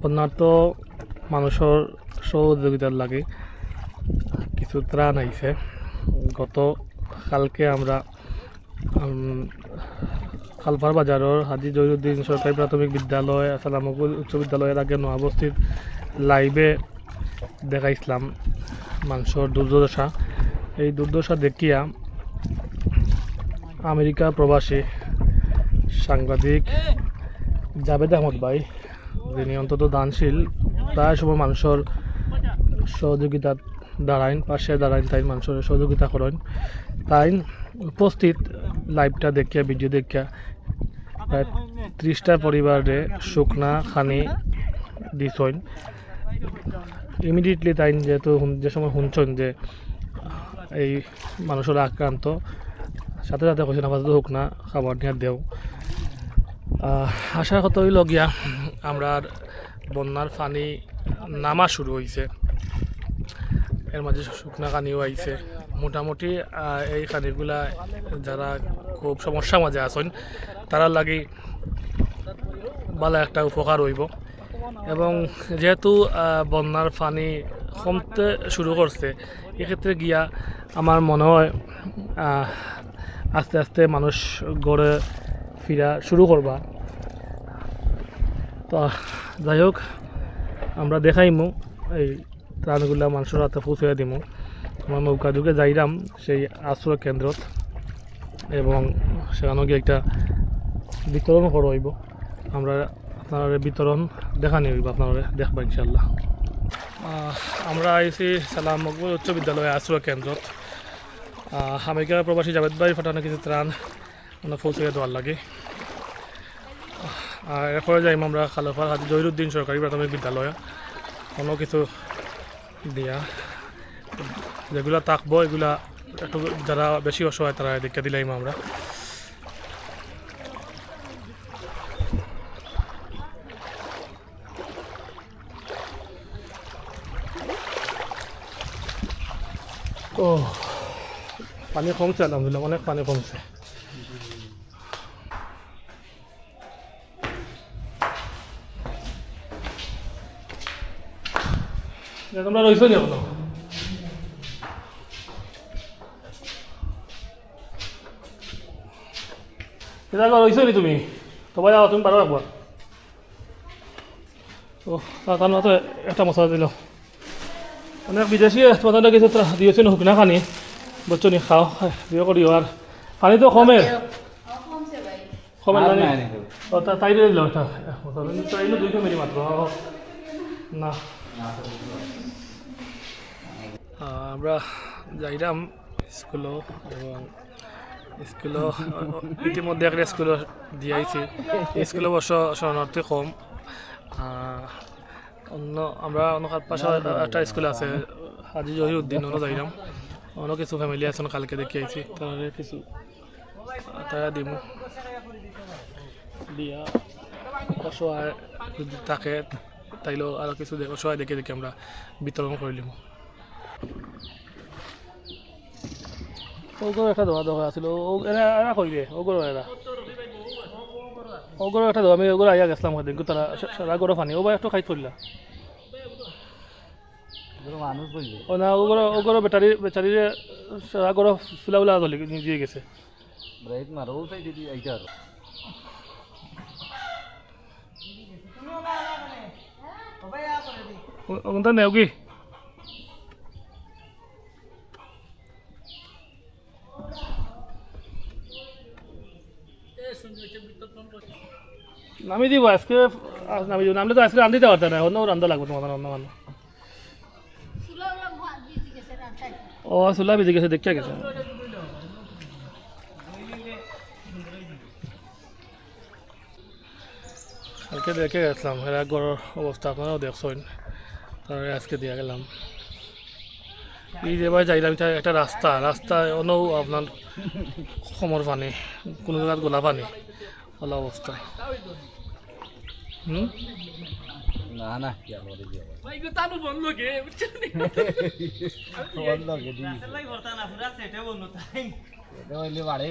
বন্যার্থ মানুষের সহযোগিতার লাগে। কিছু ত্রাণ আইছে গত কালকে আমরা খালপার বাজারের হাজি জহিরুদ্দিন সরকারি প্রাথমিক বিদ্যালয় সালামকুল উচ্চ বিদ্যালয়ের আগে নোয়াবস্তির লাইভে দেখাইছিলাম মানুষের দুর্দশা এই দুর্দশা দেখিয়া আমেরিকা প্রবাসী সাংবাদিক জাভেদ আহমদ ভাই যিনি অন্তত দানশীল, প্রায় সময় মানুষের সহযোগিতা দাঁড়াইন পাশে দাঁড়াইন তাই মানুষের সহযোগিতা করেন। তাই উপস্থিত লাইভটা দেখিয়া, ভিডিও দেখিয়া প্রায় ত্রিশটা পরিবারে শুকনা খানি দিছইন ইমিডিয়েটলি তাই যেহেতু যে সময় শুনছেন যে এই মানুষের আক্রান্ত, সাথে সাথে কৈছে আপাতত হোক না খাবার নিয়ে দেও। আশার কথা হইল গিয়া আমরা বন্যার পানি নামা শুরু হয়েছে এর মাঝে শুকনা কানিও আইছে। মোটামুটি এই কানিগুলা যারা খুব সমস্যার মাঝে আছেন, তারা লাগি ভালো একটা উপকার হইব। এবং যেহেতু বন্যার পানি কমতে শুরু করছে, এক্ষেত্রে গিয়া আমার মনে হয় আস্তে আস্তে মানুষ গড়ে ফিরা শুরু করবা। তো যাই হোক আমরা দেখাইমু। এই ত্রাণগুলা মানুষের হাতে পৌঁছে দিমু। আমরা নৌকা যুগে যাইরাম সেই আশ্রয় কেন্দ্রত এবং সেখানে গিয়ে একটা বিতরণ করা হইব। আমরা আপনার বিতরণ দেখানি হইব আপনারা দেখবা ইনশাল্লাহ আমরা আইছি সালাম মকবুল উচ্চ বিদ্যালয় আশ্রয় কেন্দ্রত। আহ, আমেরিকা প্রবাসী জাভেদ ভাই ফাটানো কিছু ত্রাণ আমরা পৌঁছে দেওয়ার লাগে। আর এরপরে যাইম আমরা খালোফার হাজি জহিরুদ্দিন সরকারি প্রাথমিক বিদ্যালয়। কোনো কিছু দিয়া। যেগুলা থাকব এগুলা একটু যারা বেশি অসহায়, তারা এদিকে দিলাইম আমরা। ও পানি কমছে, আলহামদুলিল্লাহ, অনেক পানি কমছে। তোমরা রইছো নি এখনও? এটা রইছো নি তুমি? তোমার যাও তুমি পারো একবার তা- তার মতো একটা মশলা দিল অনেক বিদেশি তোমাদের কিছু দিয়েছে না শুকনা খানি। বলছো নি খাও বিয়ে করিও আর পানি তো কমে কমে জানি ও তাই দিয়ে দিল একটা দুইশো মিলি মাত্র না। আমরা যাইলাম স্কুলও এবং স্কুলও, ইতিমধ্যে একটা স্কুলও দিয়াইছি। স্কুলে অবশ্য শরণার্থী কম। অন্য, আমরা অন্য পাশে একটা স্কুল আছে, হাজি জহিরুদ্দিন অন্য যাইলাম অন্য কিছু ফ্যামিলি আছে কালকে দেখি আইছি। তারা কিছু, তারা দিমু। দিয়া অসহায় যদি থাকে, তাইলেও আরও কিছু অসহায় দেখে দেখে আমরা বিতরণ করে দিব ওগুলো একটা দোয়া দোয়া আছিল। ও এরা এরা কইবে ওগুলো এরা ওগুলো একটা দোয়া। আমি ওগুলো আইয়া গেছিলাম দেখো তারা সারা গরো ফানি ও ভাই একটু খাই বললে। ও না ওগুলো ওগুলো বেটারি বেচারিরে সারা গরো ফুলা উলা দিয়ে গেছে। ব্রেক মারো সাইডে দিয়ে আইটা আর ওখানটা নেও নামি দিব, আজকে আজ নামি দিব। নামলে তো আজকে রান্ধতে পারতে না, অন্য রান্ধা লাগবে তোমাদের অন্য মানুষ ও চুলা ভিজে গেছে, দেখিয়া গেছে। কালকে দেখে গেছিলাম, এরা গড়ের অবস্থা, আপনারাও দেখছেন। তার আজকে দিয়ে গেলাম। এই যে এবার যাইলাম, এটা একটা রাস্তা, রাস্তায় অন্য আপনার সমর পানি, কোনো জায়গায় গোলা পানি। ভালো অবস্থা। হুম? না না কি আর বলে বন্ধ কে? দি এটা হইলে বাড়ে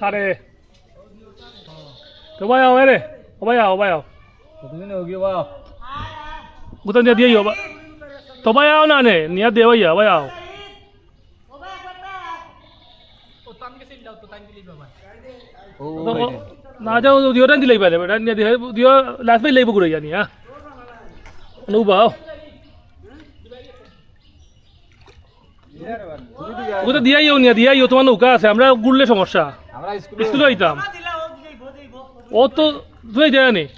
কারে? তো ভাই আও রে। ও ভাই আও ভাই আও। তুমি নে ওগি বাও গুতা নিয়ে দিয়ে বা তো ভাই আও না নে নিয়ে দে ভাই ভাই আও। ও না যাও দিও টান দিলাই পারে বেটা নিয়ে দিয়ে দিও লাস্ট পাই লাইব করে জানি হ্যাঁ নু বাও। ওটা দিয়াই নিয়ে দিয়াই তোমার নৌকা আছে আমরা গুড়লে সমস্যা। স্কুলে আইতাম ও তো তুই দেয় নি তো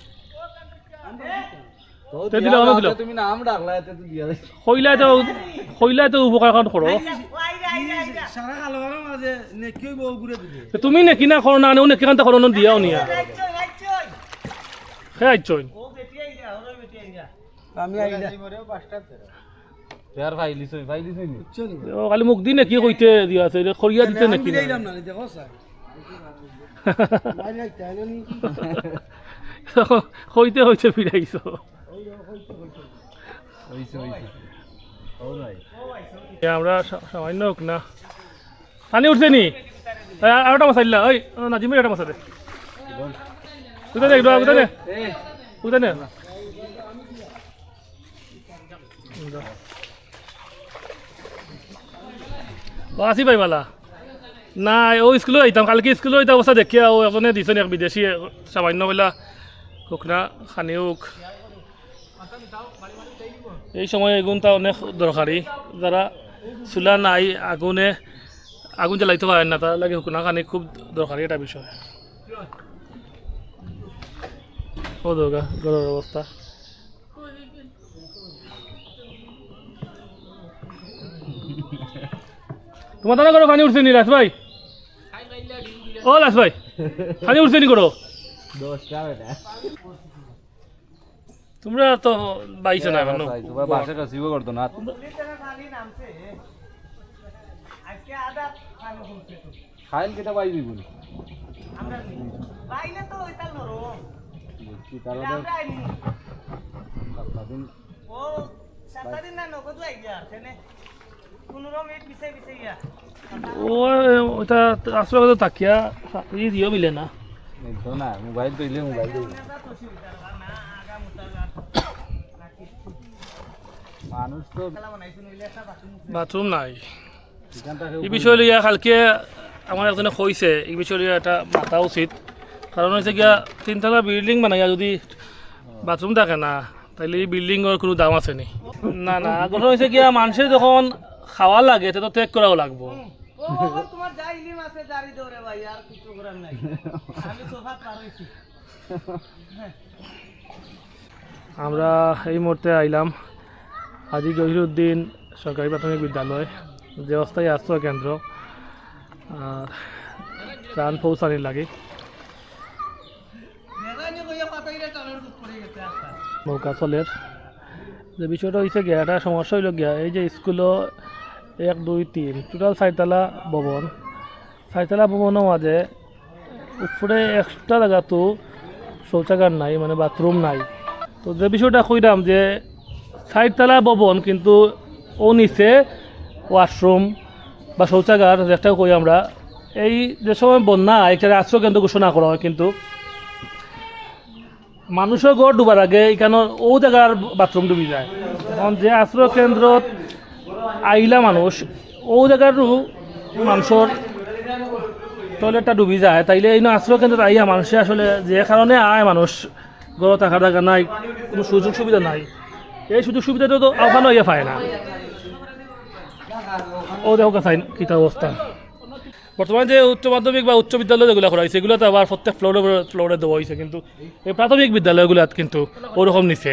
তে দিয়া দিলা, যাও, দিলা। তুমি নাম ডাকলা তো তো উপকার করো তুমি নাকি না করো না ও নাকি কান্তা করো না দিয়াও নিয়া হে আইছই আমি আইলা নি? ও খালি মুখ দি নাকি কইতে দিয়া আছে খরিয়া দিতে নাকি না? দেখো স্যার কইতে হইছে ফিরাইছো আমরা সামান্য হোক না? পানি উঠছে নি? আর একটা মাছ আইলা। ওই নাজিমের একটা মাছ দে কোথায় দে একটু কোথায় এ কোথায় নে। আসি ভাই বালা না, ও স্কুলে আইতাম কালকে স্কুলে আইতাম অবস্থা দেখিয়া ও এজনে দিছেন এক বিদেশি সামান্য বলা হোক না, খানি হোক। এই সময় এগুনটা অনেক দরকারি যারা চুলা নাই, আগুনে আগুন জ্বালাইতে পারেন না তার লাগে হুকনা খুব দরকারি এটা বিষয়। ও গরুর অবস্থা তোমার দাদা করো উঠছে নি লাস ভাই? ও লাস ভাই। পানি উঠছে নি করো তোমরা তো বাইছো না এখন তোমার বাসে কাছিব করতো না। খাইল কেটা পাই দিব সাতদিন ও ওটা আসলে তাকিয়া ই দিও মিলে না। না মোবাইল তৈলে মোবাইল মানুষ তো বাথরুম নাই। এই বিষয় লইয়া কালকে আমার একজনে কইছে এই বিষয় লইয়া এটা মাথা উচিত। কারণ হচ্ছে গিয়া তিনতলা বিল্ডিং বানাইয়া যদি বাথরুম থাকে না তাইলে এই বিল্ডিংয়ের কোনো দাম আছে নি? না না। কথা হয়েছে গিয়া মানুষের যখন খাওয়া লাগে তো ত্যাগ করাও লাগবো। তোমার আমরা এই মুহূর্তে আইলাম আজি জহিরুদ্দিন সরকারি প্রাথমিক বিদ্যালয়। যে অস্থায়ী আশ্রয় কেন্দ্র ত্রাণ পৌঁছানির লাগে। নৌকা চলের। যে বিষয়টা হয়েছে গিয়া একটা সমস্যা হইল গিয়া, এই যে স্কুলও এক, দুই, তিন, টোটাল চারিতলা ভবন। চারিতলা ভবনের মাঝে উপরে এক্সট্রা জায়গাতো শৌচাগার নাই মানে বাথরুম নাই। তো যে বিষয়টা কইলাম যে চারিতলা ভবন কিন্তু ও নিচে ওয়াশরুম বা শৌচাগার যেটা কই আমরা, এই যে সময় বন্যা একটা আশ্রয় কেন্দ্র ঘোষণা করা হয় কিন্তু। মানুষের ঘর ডুবার আগে এখানে ও জায়গার বাথরুম ডুবি যায়। এখন যে আশ্রয় কেন্দ্রত আইলা মানুষ, ও জায়গারও মানুষের টয়লেটটা ডুবি যায়। তাইলে এই আশ্রয় কেন্দ্রত আইয়া মানুষে আসলে যে কারণে আয় মানুষ। ঘর থাকা থাকা নাই কোনো সুযোগ সুবিধা নাই। এই সুযোগ সুবিধাটা তো ওখানে ইয়ে পায় না। ও দেখো কাছাই কিতা অবস্থা। বর্তমানে যে উচ্চ মাধ্যমিক বা উচ্চ বিদ্যালয় যেগুলো করা হয়েছে এগুলো তো আবার প্রত্যেক ফ্লোরে ফ্লোরে দেওয়া হয়েছে কিন্তু এই প্রাথমিক বিদ্যালয়গুলোত কিন্তু ওরকম নিচে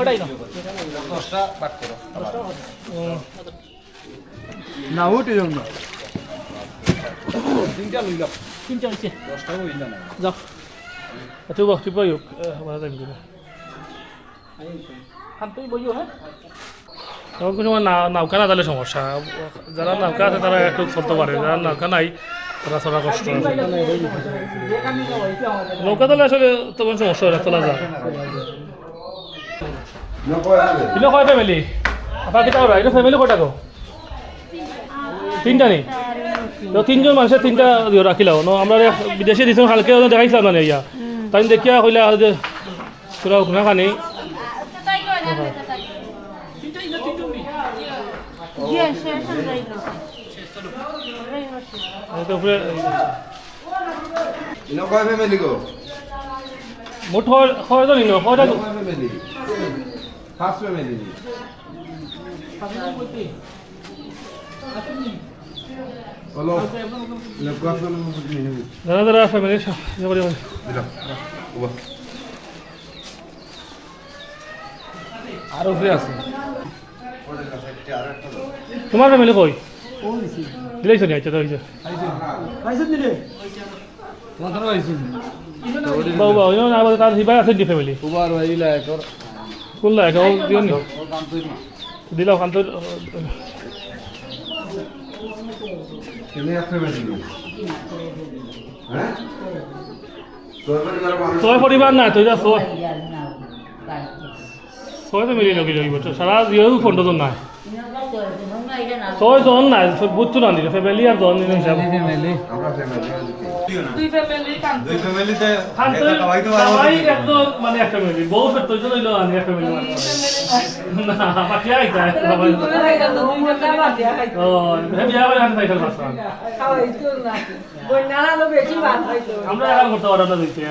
ওটাই না? দশটা বাট করো না উঠে যাও না তিনটা লইলাম তিনটা হয়েছে দশটা হইল না যাও তুই বস তুই বইও আমার টাইম দেবো তুই বইও হ্যাঁ? তখন কোনো সময় না- নৌকা না তাহলে সমস্যা। যারা নৌকা আছে তারা একটু চলতে পারে। যারা নৌকা নাই তারা চলা কষ্ট নৌকা তাহলে আসলে তখন সমস্যা হয় চলা যায়। কয় ফ্যামিলি আপনার কিতা ওরা এটা ফ্যামিলি কটা গো? তিনটা নেই তো তিনজন মানুষের তিনটা রাখিলাও ন আমরা বিদেশে দিছো কালকে দেখাইছিলাম মানে ইয়া তাই দেখিয়া কইলা যে তোরা ওখানে খানি ইনো মোট লোক ফ্যামিলি দাদা দাদা ফ্যামিলি দিলাম ওবা আর উপরে আছে তোমার ফ্যামিলি কই দিলেইছো নি আচ্ছা তোমার পাইছি বাবু বাবু না তার হিবাই আছে নি ফ্যামিলি উবার ভাইলা একর কোন লাগে ও দিও নি ও কাম তুই না দিলাও কান্ত তুমি এক ফ্যামিলি হ্যাঁ তোর পরিবার মানুষ ছয় পরিবার না তুই ছয় ছয় তো মিলি লগি লাগিব সারা ইয়েও ফোনটো নাই। ছয় জন নাই বুঝছ না দিলে ফ্যামিলি আর জন দিলে হিসাব ফ্যামিলি আমরা ফ্যামিলি দুই ফ্যামিলি কাম দুই ফ্যামিলিতে সবাই একজন মানে একটা ফ্যামিলি বউ তো তো হইল আমি একটা ফ্যামিলি না বাকি আইতা সবাই ও বিয়া করে আমি সাইকেল মারতাম আমরা এখন করতে পারব না দিতে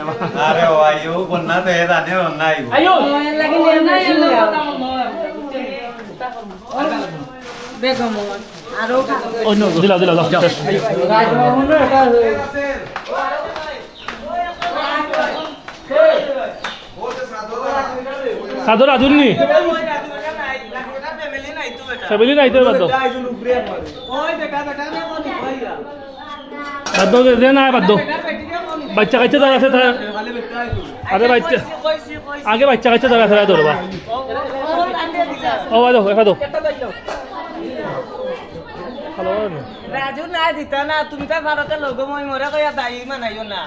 আরে আইও বন্যাতে জানে বন্যা আইব আইও অন্য দিলা দিলা দাও শেষ। সাদর আদুন ফ্যামিলি নাই তো বাদ বাদ দে না বাদ বাচ্চা কাচ্চা তার আছে তার আরে বাচ্চা আগে বাচ্চা কাচ্চা তার আছে ধরবা ও বাদ দাও একা দাও ভালো না? রাজু না দিতা না তুমি তো ভারতে লোক মই মরে কইয়া দাই মানাইও না।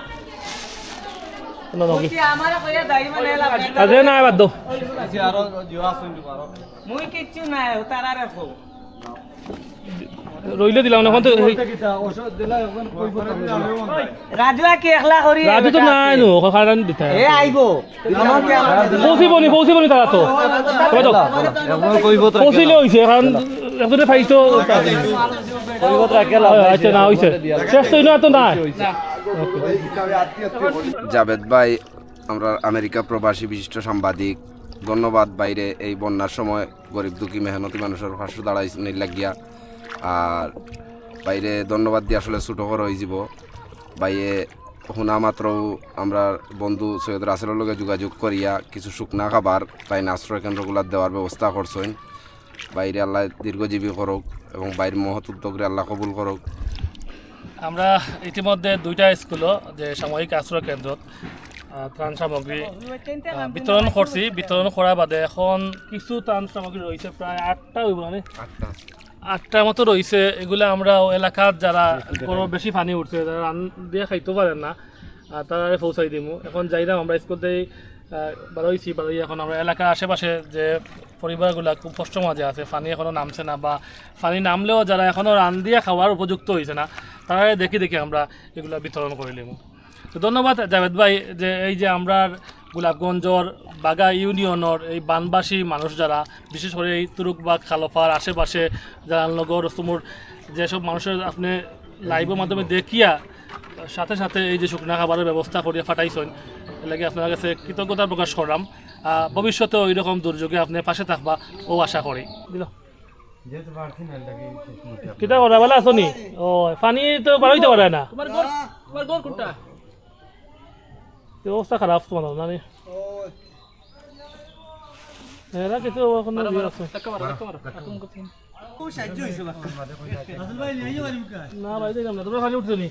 রইলে দিলাম না তো কি একলা করি রাজু তো নাই নো খারান দিতে এ আইবো পৌঁছিব নি পৌঁছিব নি তারা তো কই দাও পৌঁছিলে হইছে কারণ একজনে পাইছো আচ্ছা না জাভেদ ভাই, আমরা আমেরিকা প্রবাসী বিশিষ্ট সাংবাদিক। ধন্যবাদ বাইরে এই বন্যার সময়। গরিব দুঃখী মেহনতি মানুষের পাশে দাঁড়াই লাগিয়া আর বাইরে ধন্যবাদ দিয়ে আসলে ছোটো করে হয়ে যাব। বাইরে শুনা মাত্র আমরা বন্ধু সৈয়দ রাসেলের লগে যোগাযোগ করিয়া কিছু শুকনা খাবার, তাই আশ্রয় কেন্দ্রগুলার দেওয়ার ব্যবস্থা করছেন। বাইরে আল্লাহ দীর্ঘজীবী করুক এবং বাইরের মহৎ উদ্যোগরে আল্লাহ কবুল করুক। আমরা ইতিমধ্যে দুইটা স্কুলও যে সাময়িক আশ্রয় কেন্দ্রত আহ, ত্রাণ সামগ্রী বিতরণ করছি। বিতরণ করার বাদে এখন কিছু ত্রাণ সামগ্রী রয়েছে প্রায় আটটা হইব মানে আটটা আটটার মতো রয়েছে এগুলো আমরা এলাকার যারা কোনো বেশি পানি উঠছে যারা রান দিয়ে খাইতে পারেন না তারা পৌঁছাই দিব এখন যাইলাম আমরা স্কুল থেকে বারোইছি বারোই এখন আমরা এলাকার আশেপাশে যে পরিবারগুলো খুব কষ্ট মাঝে আছে পানি এখনও নামছে না বা পানি নামলেও যারা এখনও রান দিয়ে খাওয়ার উপযুক্ত হয়েছে না তারা দেখি দেখি আমরা এগুলো বিতরণ করিলাম তো ধন্যবাদ জাভেদ ভাই যে এই যে আমরা গোলাপগঞ্জর বাগা ইউনিয়নের এই বানবাসী মানুষ যারা, বিশেষ করে এই তুরুকবাগ খালফার আশেপাশে যারা নগর রস্তমুর যেসব মানুষের আপনি লাইভের মাধ্যমে দেখিয়া, সাথে সাথে এই যে শুকনা খাবারের ব্যবস্থা করিয়া ফাটাইছেন এলাকে আপনার কাছে কৃতজ্ঞতা প্রকাশ করলাম। ভবিষ্যতে ওই রকম দুর্যোগে আপনি পাশে থাকবা ও আশা করি। দিল। কিতা করা বেলা আছো নি? ও পানি তো বাড়াইতে পারে না। তোমার ঘর তোমার ঘর কোনটা? অবস্থা খারাপ তোমার নি এরা কিছু এখন ইয়ে আছে। না ভাই দেখলাম না তোমার পানি উঠছে নি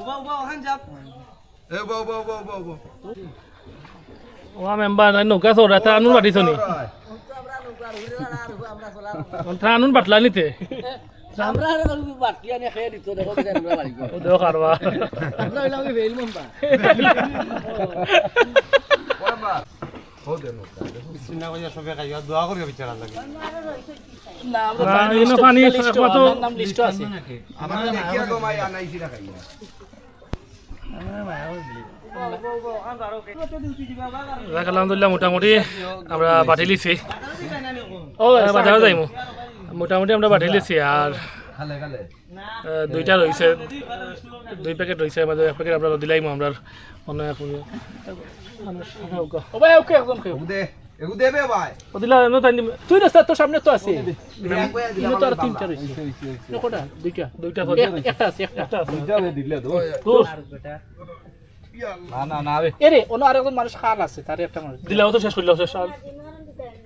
উবা উবা ওখান যাব এ বাও বাও বাও বাও বাও ও মেম্বার নৌকা চোরা তা আনুন নি পাটলা নিতে আমরা আর আনি খেয়ে দিত দেখো আমরা বাড়ি কারবা আমরা হইলাম মম্বা আলহামদুলিল্লাহ মোটামুটি আমরা বাটি লিছি। ও বাজারও যাইমু। মোটামুটি আমরা লিছি আর দুইটা রয়েছে দুই প্যাকেট রয়েছে আমাদের এক প্যাকেট আমরা দিলাইমু আমরা অন্য এক ও ভাই ওকে একদম কেউ এগু দে এগু দেবে ভাই। ও দিলা ন তাই তুই রাস্তা তোর সামনে তো আছে আর তিনটা রয়েছে দুইটা। দুইটা একটা আছে একটা দিলে তো দূর না না না রে এরে অন্য আরেকজন মানুষ খাল আছে তার একটা মানুষ। দিলাও তো শেষ করলাম শেষ।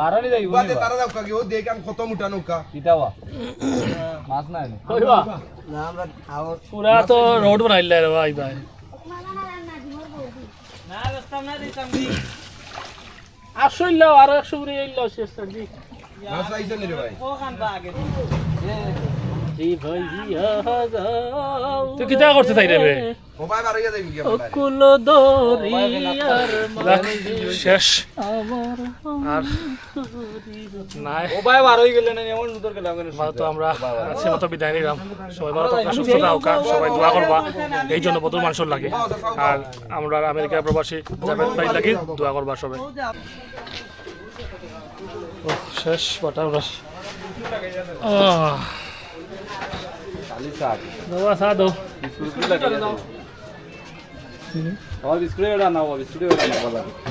বারানি যাই বাদে তারা নৌকা কি ও দেখান কত মোটা নৌকা। কিতাবা মাছ নাই কইবা পুরা তো রোড বানাইলে রে ভাই ভাই। না রাস্তা না দিতাম দি আসইল আর একশো করে এলো শেষ জি মাছ আইছো রে ভাই? ও খান বা আগে দি জি ভাই যাও। তুই কিতা করতে চাই রে বে ও ভাই বারইয়া যাইবি কি আমরা কুল দরিয়ার যাক, শেষ। আর নাই। ও ভাই বার হয়ে গেলেন এমন উত্তর গেলাম কেন আমরা আজকে মতো বিদায় নিলাম। সবাই ভালো থাকা সুস্থ থাকা সবাই দোয়া করবা। এই জন্য প্রচুর মানুষের লাগে। আর আমরা আমেরিকার প্রবাসী জাভেদ ভাই লাগি দোয়া করবা সবাই। শেষ বাটা দাও চা দাও বিস্কুট লাগে আমার বিস্কুট এটা না বিস্কুট এটা না ভালো লাগে